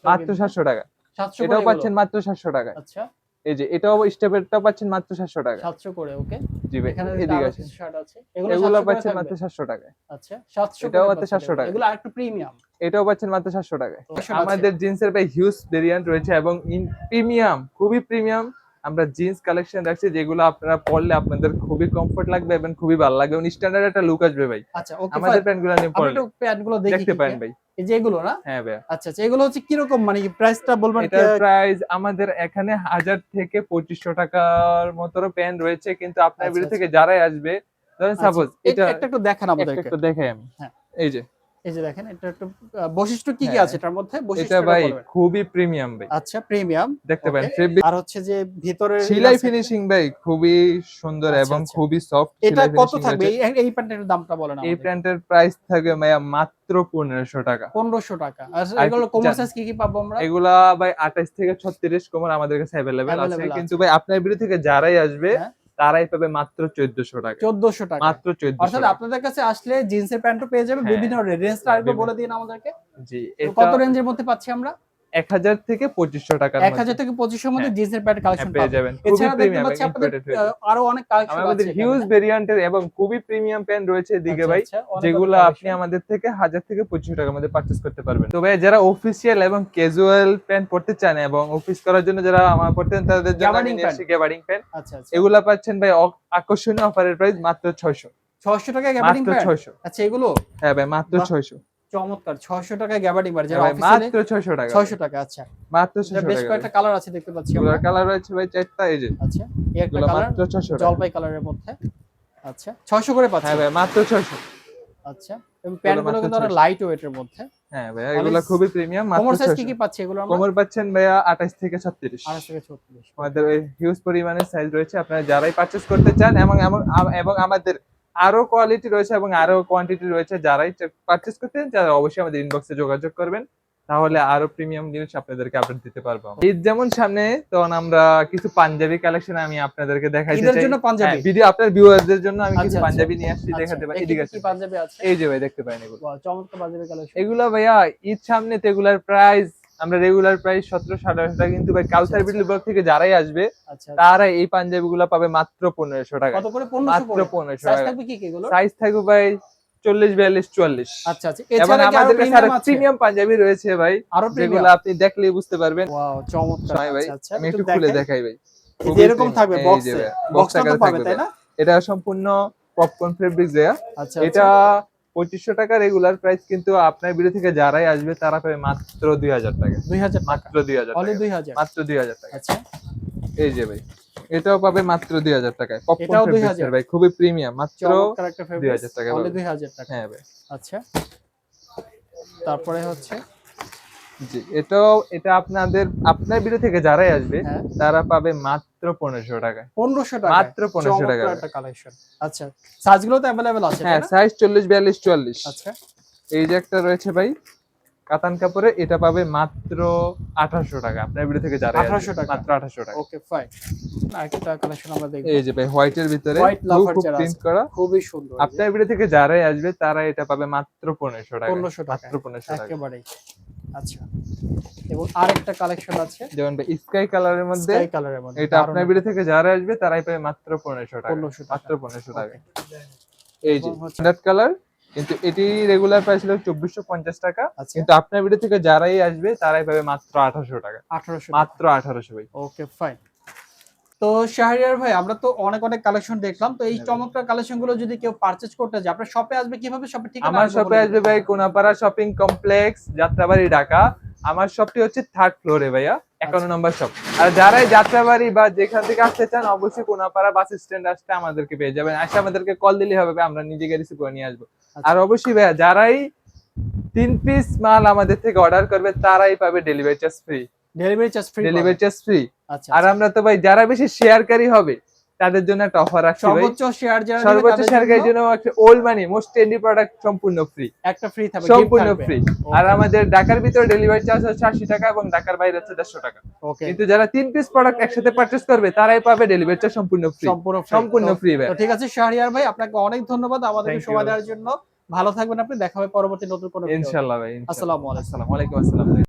Speaker 2: মাত্র
Speaker 1: কিন্তু।
Speaker 2: সাতশো টাকা।
Speaker 1: 700
Speaker 2: এটাও পাচ্ছেন মাত্র সাতশো টাকা
Speaker 1: আচ্ছা।
Speaker 2: এই যে এটাও স্টেপেরটাও পাচ্ছেন মাত্র সাতশো টাকা
Speaker 1: 700 করে ওকে।
Speaker 2: জি ভাই
Speaker 1: এখানে
Speaker 2: এদিকে আছে
Speaker 1: শার্ট আছে। এগুলো 700
Speaker 2: পাচ্ছেন মাত্র সাতশো টাকা
Speaker 1: আচ্ছা 700
Speaker 2: এটাও মাত্র 700 টাকা।
Speaker 1: এগুলো। আরেকটু প্রিমিয়াম
Speaker 2: এটাও পাচ্ছেন মাত্র সাতশো টাকায়। আমাদের জিন্সের ভাই হিউজ ভেরিয়েন্ট রয়েছে এবং ইন প্রিমিয়াম খুবই প্রিমিয়াম আমরা জিন্স কালেকশন রাখছি যেগুলো আপনারা পরলে আপনাদের খুবই কমফোর্ট লাগবে এবং খুবই ভালো লাগবে এবং স্ট্যান্ডার্ড একটা লুক আসবে ভাই।
Speaker 1: আচ্ছা ওকে
Speaker 2: আমাদের প্যান্টগুলো নিয়ে পরলে।
Speaker 1: একটু প্যান্টগুলো
Speaker 2: দেখতে পারেন ভাই।
Speaker 1: এই যে এগুলো না?
Speaker 2: হ্যাঁ ভাই
Speaker 1: আচ্ছা আচ্ছা এগুলো হচ্ছে কি রকম মানে প্রাইসটা বলবেন?
Speaker 2: এটার প্রাইস আমাদের এখানে হাজার থেকে পঁচিশশো টাকার মতো প্যান্ট রয়েছে কিন্তু আপনার
Speaker 1: আচ্ছা, আচ্ছা।
Speaker 2: থেকে যারাই আসবে ধরেন সাপোজ এটা
Speaker 1: একটা একটু দেখান
Speaker 2: একটা
Speaker 1: আমাদেরকে।
Speaker 2: একটু দেখাই আমি।
Speaker 1: হ্যাঁ।
Speaker 2: এই যে।
Speaker 1: এই যে দেখেন এটা একটু বৈশিষ্ট্য কি কি
Speaker 2: হ্যাঁ।
Speaker 1: আছে এটার মধ্যে?
Speaker 2: এটা ভাই খুবই প্রিমিয়াম ভাই।
Speaker 1: আচ্ছা প্রিমিয়াম
Speaker 2: দেখতে পারেন
Speaker 1: আর হচ্ছে যে ভিতরে
Speaker 2: সেলাই ফিনিশিং ভাই খুবই সুন্দর
Speaker 1: আচ্ছা,
Speaker 2: এবং
Speaker 1: আচ্ছা।
Speaker 2: খুবই সফট
Speaker 1: এটা কত থাকবে? এই প্যান্টের দামটা বলেন
Speaker 2: এই প্যান্টের প্রাইস থাকবে ভাইয়া মাত্র পনেরোশো টাকা।
Speaker 1: 1500 টাকা। আর এগুলো কোমর সাইজ কি কি পাবো আমরা?
Speaker 2: এগুলা ভাই আঠাশ থেকে ছত্রিশ কোমর আমাদের কাছে অ্যাভেলেবেল আছে। কিন্তু ভাই আপনার ভিডিও থেকে যারাই আসবে
Speaker 1: হ্যাঁ।
Speaker 2: তারাই পাবে মাত্র চোদ্দশো টাকা।
Speaker 1: চোদ্দশো টাকা।
Speaker 2: মাত্র চোদ্দশো
Speaker 1: অর্থাৎ আপনাদের কাছে আসলে জিন্সের প্যান্টও পেয়ে যাবে
Speaker 2: হ্যাঁ।
Speaker 1: বিভিন্ন রেঞ্জটা আরেকবার
Speaker 2: বিভিন্ন-
Speaker 1: বলে দিন আমাদেরকে।
Speaker 2: জি
Speaker 1: কত রেঞ্জের মধ্যে পাচ্ছি আমরা?
Speaker 2: 1000 থেকে 2500 টাকার
Speaker 1: মধ্যে। 1000 থেকে 2500 মধ্যে
Speaker 2: হ্যাঁ।
Speaker 1: কালেকশন
Speaker 2: হ্যাঁ, পেয়ে যাবেন।
Speaker 1: এছাড়া দেখতে পাচ্ছি আপনাদের আরও অনেক কালেকশন আছে আমাদের
Speaker 2: হিউজ ভেরিয়েন্টের এবং খুবই প্রিমিয়াম প্যান্ট রয়েছে দিকে আচ্ছা, ভাই আচ্ছা, যেগুলো আপনি আমাদের থেকে 1000 থেকে 2500 টাকার মধ্যে পারচেজ করতে পারবেন। তো ভাই যারা অফিশিয়াল এবং ক্যাজুয়াল প্যান্ট পড়তে চান এবং অফিস করার জন্য যারা আমার পড়তেন তাদের জন্য আমি নিয়ে এসেছি গ্যাবার্ডিং প্যান্ট
Speaker 1: আচ্ছা
Speaker 2: এগুলা পাচ্ছেন ভাই আকর্ষণীয় অফারের প্রাইস মাত্র 600
Speaker 1: 600 টাকা গ্যাবার্ডিং প্যান্ট আচ্ছা এগুলো?
Speaker 2: হ্যাঁ ভাই মাত্র 600
Speaker 1: চমৎকার 600 টাকা গ্যাবার্ডিং প্যান্ট যারা
Speaker 2: মাত্র টাকা
Speaker 1: 600 টাকা আচ্ছা।
Speaker 2: মাত্র
Speaker 1: বেশ কয়েকটা কালার আছে দেখতে পাচ্ছি আমরা।
Speaker 2: কালার রয়েছে ভাই চারটা এই যে।
Speaker 1: আচ্ছা এই একটা কালার
Speaker 2: মাত্র
Speaker 1: জলপাই কালারের মধ্যে। আচ্ছা 600 করে পাচ্ছি
Speaker 2: হ্যাঁ ভাই মাত্র ছয়শো।
Speaker 1: আচ্ছা এবং প্যান্টগুলো
Speaker 2: মাত্র
Speaker 1: কিন্তু অনেক লাইট ওয়েটের মধ্যে।
Speaker 2: হ্যাঁ ভাই এগুলো খুবই প্রিমিয়াম
Speaker 1: কোমর সাইজ কি কি পাচ্ছি এগুলো আমরা?
Speaker 2: কোমর পাচ্ছেন ভাইয়া আঠাশ থেকে ছত্রিশ।
Speaker 1: 28 থেকে 36
Speaker 2: আমাদের হিউজ পরিমাণের সাইজ রয়েছে আপনারা যারাই পারচেস করতে চান এবং এবং আমাদের আরও কোয়ালিটি রয়েছে এবং আরও কোয়ান্টিটি রয়েছে যারাই পারচেস করতে তারা অবশ্যই আমাদের ইনবক্সে যোগাযোগ করবেন। তাহলে আরও প্রিমিয়াম জিনিস আপনাদেরকে আপডেট দিতে পারব ঈদ যেমন সামনে তখন আমরা কিছু পাঞ্জাবি কালেকশন আমি আপনাদেরকে দেখাইতে চাই।
Speaker 1: জন্য পাঞ্জাবি?
Speaker 2: ভিডিও আপনার ভিউয়ারদের জন্য আমি
Speaker 1: আচ্ছা,
Speaker 2: কিছু
Speaker 1: আচ্ছা।
Speaker 2: পাঞ্জাবি নিয়ে আসছি
Speaker 1: আচ্ছা,
Speaker 2: দেখাতে পারি।
Speaker 1: এই কি
Speaker 2: এদিকে
Speaker 1: কি পাঞ্জাবি আছে?
Speaker 2: এই যে ভাই দেখতে পারেন এগুলো।
Speaker 1: চমৎকার পাঞ্জাবি কালেকশন
Speaker 2: এগুলা ভাইয়া ঈদ সামনে তো এগুলার প্রাইস আমরা রেগুলার প্রাইস সতেরো সাড়ে আঠারো টাকা কিন্তু ভাই কালচার বিডল ব্লক থেকে যারাই আসবে
Speaker 1: আচ্ছা
Speaker 2: তারা এই পাঞ্জাবি গুলা পাবে মাত্র পনেরোশো টাকা
Speaker 1: কত করে? 1500
Speaker 2: মাত্র পনেরোশো টাকা সাইজ থাকবে ভাই চল্লিশ বিয়াল্লিশ চুয়াল্লিশ।
Speaker 1: আচ্ছা আচ্ছা।
Speaker 2: এবং আমাদের কাছে
Speaker 1: আরও
Speaker 2: প্রিমিয়াম পাঞ্জাবি রয়েছে ভাই
Speaker 1: আরও
Speaker 2: যেগুলো আপনি দেখলেই বুঝতে পারবেন।
Speaker 1: চমৎকার।
Speaker 2: ভাই
Speaker 1: আচ্ছা আচ্ছা।
Speaker 2: আমি একটু খুলে দেখাই ভাই।
Speaker 1: এরকম থাকবে বক্সে
Speaker 2: যে ভাই, box
Speaker 1: বক্সটা তো পাবে তাই না?
Speaker 2: এটা সম্পূর্ণ পপকর্ন ফেব্রিক দেয়া
Speaker 1: আচ্ছা।
Speaker 2: এটা পঁচিশশো টাকা রেগুলার প্রাইস কিন্তু আপনার বিরুদ্ধে থেকে যারাই আসবে তারা পাবে মাত্র দুই হাজার টাকা।
Speaker 1: দুই হাজার
Speaker 2: মাত্র দুই হাজার দুই
Speaker 1: হাজার?
Speaker 2: মাত্র দুই হাজার টাকা।
Speaker 1: আচ্ছা।
Speaker 2: এই যে ভাই এটাও পাবে মাত্র দুই হাজার টাকায়
Speaker 1: এটাও 2000
Speaker 2: ফেব্রিক্সের ভাই খুবই প্রিমিয়াম মাত্র
Speaker 1: দুই হাজার ফেব্রিক
Speaker 2: 2000 টাকা দুই।
Speaker 1: 2000 টাকা।
Speaker 2: হ্যাঁ ভাই।
Speaker 1: আচ্ছা। তারপরে হচ্ছে?
Speaker 2: জি এটাও এটা আপনাদের আপনার ভিডিও থেকে যারাই আসবে
Speaker 1: হ্যাঁ।
Speaker 2: তারা পাবে মাত্র পনেরোশো টাকা।
Speaker 1: পনেরোশো টাকা
Speaker 2: মাত্র পনেরোশো টাকা
Speaker 1: একটা কালেকশন আচ্ছা সাইজগুলো তো অ্যাভেলেবেল আছে
Speaker 2: হ্যাঁ সাইজ চল্লিশ বিয়াল্লিশ চুয়াল্লিশ।
Speaker 1: আচ্ছা।
Speaker 2: এই যে একটা রয়েছে ভাই কাতান কাপড়ে এটা পাবে মাত্র আঠাশশো টাকা। আপনার ভিডিও থেকে যারাই
Speaker 1: আঠাশশো টাকা।
Speaker 2: মাত্র আঠাশশো টাকা।
Speaker 1: ওকে ফাইন একটা কালেকশন আমরা দেখব।
Speaker 2: এই যে ভাই হোয়াইটের ভিতরে প্রিন্ট করা।
Speaker 1: খুবই সুন্দর
Speaker 2: আপনার ভিডিও থেকে যারাই আসবে তারা এটা পাবে মাত্র পনেরোশো টাকা।
Speaker 1: পনেরোশো টাকা
Speaker 2: মাত্র পনেরোশো টাকা।
Speaker 1: একেবারেই। আচ্ছা। এবং আরেকটা কালেকশন আছে।
Speaker 2: যেমন স্কাই কালারের মধ্যে
Speaker 1: স্কাই কালারের মধ্যে
Speaker 2: এটা আপনার ভিডিও থেকে যারা আসবে তারাই পাবে মাত্র পনেরোশো টাকা।
Speaker 1: 1500 টাকা।
Speaker 2: মাত্র পনেরোশো টাকা। এই যে স্ট্যান্ডার্ড কালার কিন্তু এটি রেগুলার প্রাইস হলো চব্বিশশো পঞ্চাশ টাকা।
Speaker 1: আচ্ছা।
Speaker 2: কিন্তু আপনার ভিডিও থেকে যারাই আসবে তারাই পাবে মাত্র আঠারোশো টাকা।
Speaker 1: 1800
Speaker 2: মাত্র আঠারোশো ভাই।
Speaker 1: ওকে ফাইন তো শাহরিয়ার ভাই আমরা তো অনেক অনেক কালেকশন দেখলাম। তো এই
Speaker 2: হ্যাঁ
Speaker 1: চমৎকার কালেকশনগুলো যদি কেউ পারচেজ করতে যায় আপনার শপে আসবে কীভাবে? শপে ঠিক
Speaker 2: আমার শপে আসবে ভাই কোনাপাড়া শপিং কমপ্লেক্স যাত্রাবাড়ি ঢাকা। আমার শপটি হচ্ছে থার্ড ফ্লোরে ভাইয়া একান্ন
Speaker 1: আচ্ছা।
Speaker 2: নম্বর শপ আর যারাই যাত্রাবাড়ি বা যেখান থেকে আসতে চান অবশ্যই কোনাপাড়া বাস স্ট্যান্ড আসতে আমাদেরকে পেয়ে যাবেন। আসে আমাদেরকে কল দিলে হবে আমরা নিজে রিসিভ করে নিয়ে আসব।
Speaker 1: আচ্ছা।
Speaker 2: আর অবশ্যই ভাইয়া যারাই তিন পিস মাল আমাদের থেকে অর্ডার করবে তারাই পাবে delivery charge free
Speaker 1: delivery charge free
Speaker 2: delivery charge free
Speaker 1: আচ্ছা
Speaker 2: আর আমরা তো ভাই যারা বেশি শেয়ারকারী হবে তাদের জন্য একটা অফার ভাই।
Speaker 1: সর্বোচ্চ শেয়ার যারা
Speaker 2: সর্বোচ্চ
Speaker 1: জন্য
Speaker 2: একটা old money most trendy product সম্পূর্ণ ফ্রি
Speaker 1: একটা ফ্রি থাকবে
Speaker 2: সম্পূর্ণ ফ্রি আর আমাদের ঢাকার ভিতরে ডেলিভারি চার্জ হচ্ছে আশি টাকা এবং ঢাকার বাইরে হচ্ছে দেড়শো টাকা।
Speaker 1: ওকে
Speaker 2: কিন্তু যারা তিন পিস প্রোডাক্ট একসাথে পারচেস করবে তারাই পাবে ডেলিভারি চার্জ সম্পূর্ণ ফ্রি
Speaker 1: সম্পূর্ণ
Speaker 2: ফ্রি ভাই।
Speaker 1: তো ঠিক আছে শাহরিয়ার ভাই আপনাকে অনেক ধন্যবাদ আমাদেরকে সময় দেওয়ার জন্য। ভালো থাকবেন আপনি দেখা হবে পরবর্তী নতুন কোনো ভিডিওতে।
Speaker 2: ইনশাল্লাহ ভাই।
Speaker 1: আসসালামু আলাইকুম।
Speaker 2: আসসালামু আলাইকুম আসসালাম